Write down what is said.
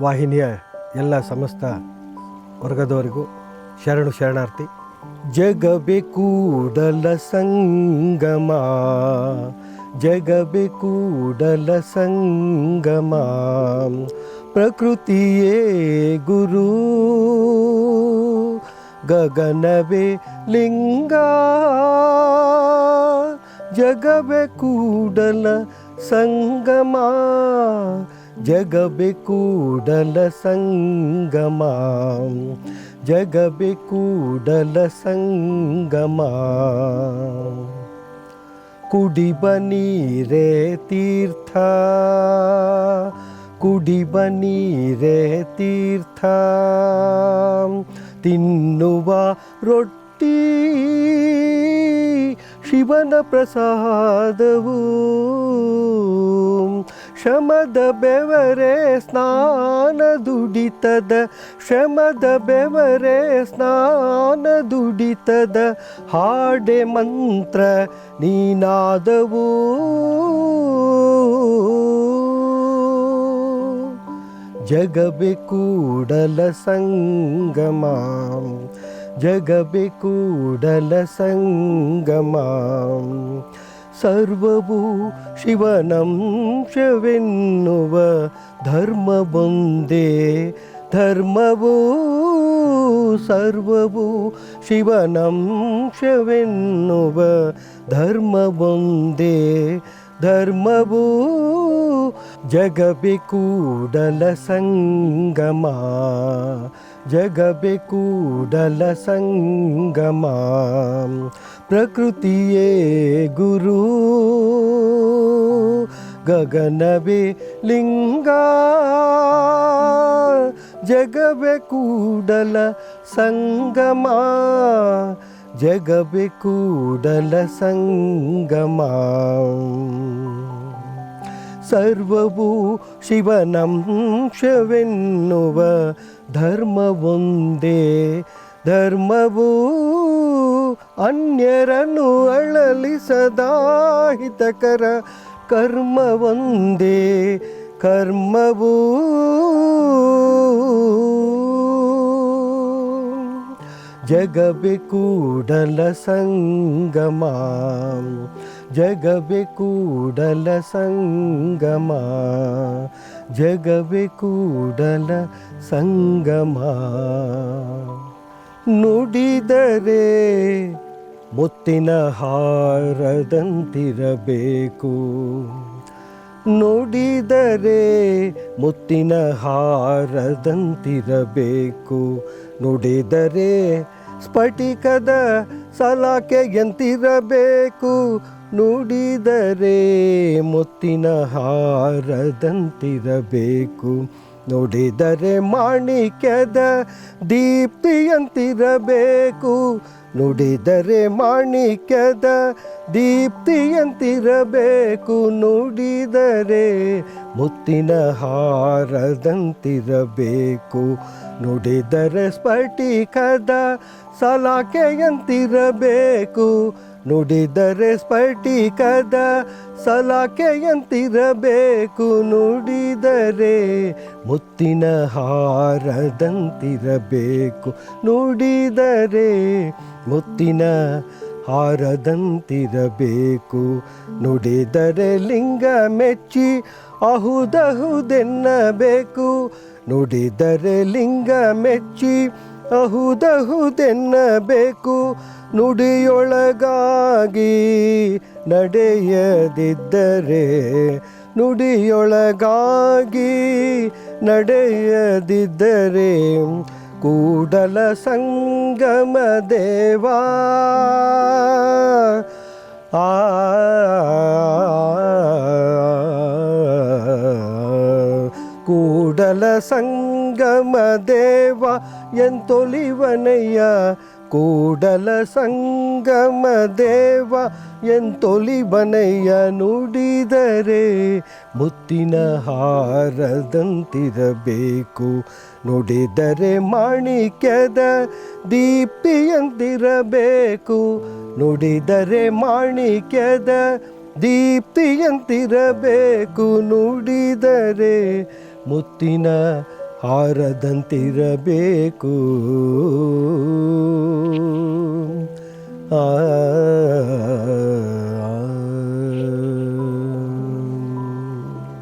ವಾಹಿನಿಯ ಎಲ್ಲ ಸಮಸ್ತ ವರ್ಗದವರಿಗೂ ಶರಣು ಶರಣಾರ್ಥಿ. ಜಗಬೆ ಕೂಡಲ ಸಂಗಮ ಜಗಬೆ ಕೂಡಲ ಸಂಗಮ, ಪ್ರಕೃತಿಯೇ ಗುರು, ಗಗನವೇ ಲಿಂಗ ಜಗಬೆ ಕೂಡಲ ಸಂಗಮ. ಜಗಬೆ ಕೂಡಲ ಸಂಗಮ ಜಗಬೆ ಕೂಡಲ ಸಂಗಮ ಕುಡಿಬ ನೀರೇ ತೀರ್ಥ ಕುಡಿಬ ನೀರೇ ತೀರ್ಥ ತಿನ್ನುವ ರೊಟ್ಟಿ ಶಿವನ ಪ್ರಸಾದವು ಶ್ರಮದ ಬೆವರೆ ಸ್ನಾನ ದುಡಿತದ, ಶ್ರಮದ ಬೆವರೆ ಸ್ನಾನ ದುಡಿತದ, ಹಾಡೆ ಮಂತ್ರ ನೀನಾದವು. ಜಗಬೆ ಕೂಡಲ ಸಂಗಮ ಜಗಬೆ ಕೂಡಲ ಸಂಗಮ. ಸರ್ವವು ಶಿವನಂಶವೆನ್ನುವ ಧರ್ಮವೊಂದೇ. ಧರ್ಮವು ಸರ್ವವು ಶಿವನಂಶವೆನ್ನುವ ಧರ್ಮವೊಂದೇ. ಧರ್ಮವು ಜಗಬಿ ಕೂಡಲ ಸಂಗಮ. जग प्रकृतिये गुरु। गगनवे लिङ्गा। जगबेकूडलसङ्गमा। जगबेकूडलसङ्गमा। ಸರ್ವವು ಶಿವನಂಶವೆನ್ನುವ ಧರ್ಮವೊಂದೇ. ಧರ್ಮವೂ ಅನ್ಯರನ್ನು ಅಳಲಿ ಹಿತಕರ ಕರ್ಮವೊಂದೇ. ಕರ್ಮವು ಜಗಬೆ ಕೂಡಲ ಸಂಗಮ. ಜಗಬೆ ಕೂಡಲ ಸಂಗಮ. ಜಗಬೆ ಕೂಡಲ ಸಂಗಮ. ನುಡಿದರೆ ಮುತ್ತಿನ ಹಾರದಂತಿರಬೇಕು. ನುಡಿದರೆ ಮುತ್ತಿನ ಹಾರದಂತಿರಬೇಕು. ನುಡಿದರೆ ಸ್ಫಟಿಕದ ಸಲಾಕೆಯಂತಿರಬೇಕು ನುಡಿದರೆ ಮುತ್ತಿನ ಹಾರದಂತಿರಬೇಕು. ನುಡಿದರೆ ಮಾಣಿಕ್ಯದ ದೀಪ್ತಿಯಂತಿರಬೇಕು. ನುಡಿದರೆ ಮಾಣಿಕ್ಯದ ದೀಪ್ತಿಯಂತಿರಬೇಕು. ನುಡಿದರೆ ಮುತ್ತಿನ ಹಾರದಂತಿರಬೇಕು. ನುಡಿದರೆ ಸ್ಫಟಿಕದ ಸಲಾಕೆಯಂತಿರಬೇಕು. ನುಡಿದರೆ ಸ್ಫಟಿಕದ ಸಲಾಕೆಯಂತಿರಬೇಕು. ನುಡಿದರೆ ಮುತ್ತಿನ ಹಾರದಂತಿರಬೇಕು. ನುಡಿದರೆ ಮುತ್ತಿನ ಹಾರದಂತಿರಬೇಕು. ನುಡಿದರೆ ಲಿಂಗ ಮೆಚ್ಚಿ ಅಹುದಹುದೆನ್ನಬೇಕು. ನುಡಿದರೆ ಲಿಂಗ ಮೆಚ್ಚಿ ಅಹುದಹುದೆನ್ನಬೇಕು. ನುಡಿಯೊಳಗಾಗಿ ನಡೆಯದಿದ್ದರೆ ನುಡಿಯೊಳಗಾಗಿ ನಡೆಯದಿದ್ದರೆ ಕೂಡಲ ಸಂಗಮ ದೇವಾ ಆ ಕೂಡಲ ಸಂಗಮ ದೇವ ಎಂತೊಲಿವನಯ್ಯ? ಕೂಡಲ ಸಂಗಮ ದೇವ, ಎಂತೊಲಿವನಯ್ಯ ನುಡಿದರೆ? ಮುತ್ತಿನ ಹಾರದಂತಿರಬೇಕು. ನುಡಿದರೆ ಮಾಣಿಕ್ಯದ ದೀಪಿಯಂತಿರಬೇಕು ನುಡಿದರೆ ಮಾಣಿಕ್ಯದ ದೀಪ್ತಿಯಂತಿರಬೇಕು. ನುಡಿದರೆ ಮುತ್ತಿನ ಹಾರದಂತಿರಬೇಕು. ಆ